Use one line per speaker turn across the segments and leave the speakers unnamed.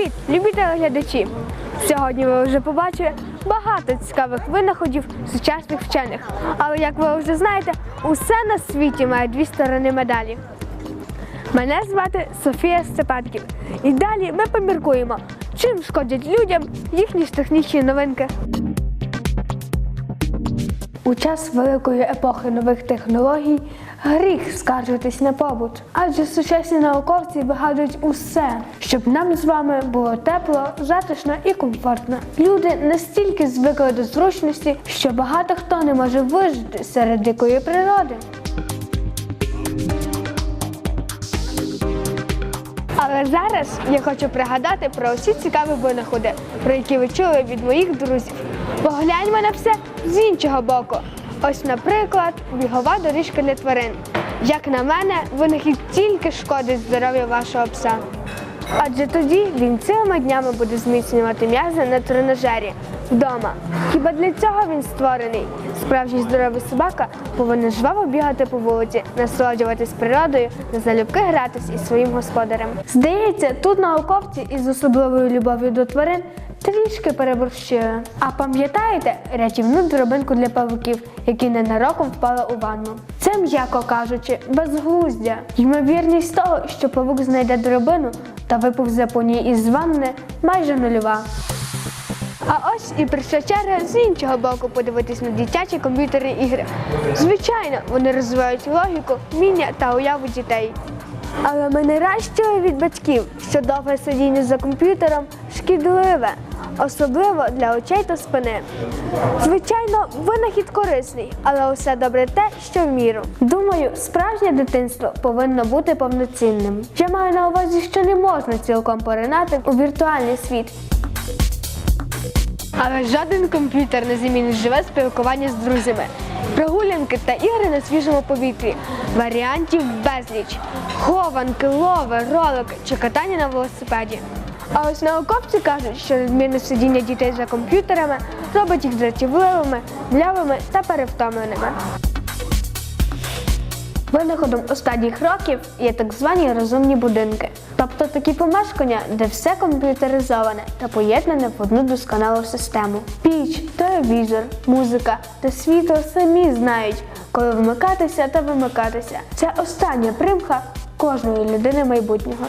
Привіт, любі телеглядачі! Сьогодні ви вже побачили багато цікавих винаходів сучасних вчених. Але як ви вже знаєте, усе на світі має дві сторони медалі. Мене звати Софія Степанків. І далі ми поміркуємо, чим шкодять людям їхні ж технічні новинки. У час великої епохи нових технологій гріх скаржитись на побут, адже сучасні науковці вигадують усе, щоб нам з вами було тепло, затишно і комфортно. Люди настільки звикли до зручності, що багато хто не може вижити серед дикої природи. Але зараз я хочу пригадати про усі цікаві винаходи, про які ви чули від моїх друзів. Погляньмо на все з іншого боку. Ось, наприклад, бігова доріжка для тварин. Як на мене, винахід тільки шкодить здоров'ю вашого пса. Адже тоді він цілими днями буде зміцнювати м'язи на тренажері вдома. Хіба для цього він створений? Справжній здоровий собака повинен жваво бігати по вулиці, насолоджуватись природою, на залюбки гратись із своїм господарем. Здається, тут науковці із особливою любов'ю до тварин трішки переборщили. А пам'ятаєте рятівну драбинку для павуків, які ненароком впали у ванну? Це, м'яко кажучи, безглуздя. Ймовірність того, що павук знайде драбину та виповзе по ній із ванни, майже нульова. А ось і прийшла черга з іншого боку подивитись на дитячі комп'ютерні ігри. Звичайно, вони розвивають логіку, вміння та уяву дітей. Але ми не раз чули від батьків, що довге сидіння за комп'ютером шкідливе, особливо для очей та спини. Звичайно, винахід корисний, але усе добре те, що в міру. Думаю, справжнє дитинство повинно бути повноцінним. Я маю на увазі, що не можна цілком поринати у віртуальний світ. Але жоден комп'ютер не замінить живе спілкування з друзями. Прогулянки та ігри на свіжому повітрі, варіантів безліч, хованки, лови, ролик чи катання на велосипеді. А ось науковці кажуть, що надмірне сидіння дітей за комп'ютерами робить їх дратівливими, млявими та перевтомленими. Винаходом останніх років є так звані розумні будинки, тобто такі помешкання, де все комп'ютеризоване та поєднане в одну досконалу систему. Піч, телевізор, музика та світло самі знають, коли вмикатися та вимикатися. Це остання примха кожної людини майбутнього.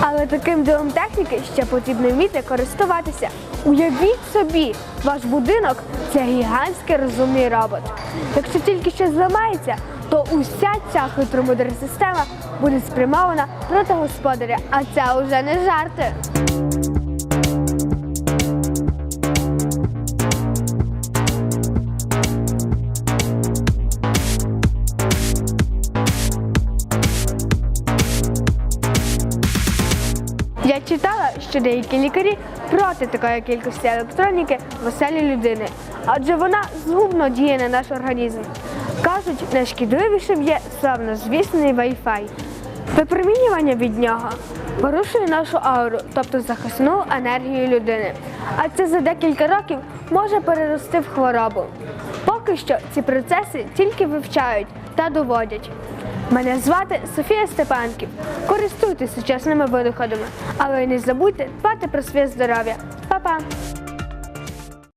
Але таким дивом техніки ще потрібно вміти користуватися. Уявіть собі, ваш будинок це гігантський розумний робот. Якщо тільки щось зламається, то уся ця хитромудра система буде спрямована проти господаря, а це вже не жарти. Я читала, що деякі лікарі проти такої кількості електроніки в оселі людини, адже вона згубно діє на наш організм. Кажуть, найшкідливішим є славнозвісний Wi-Fi. Випромінювання від нього порушує нашу ауру, тобто захисну енергію людини. А це за декілька років може перерости в хворобу. Поки що ці процеси тільки вивчають та доводять. Мене звати Софія Степанків. Користуйтесь сучасними винаходами, але й не забудьте дбати про своє здоров'я. Па-па!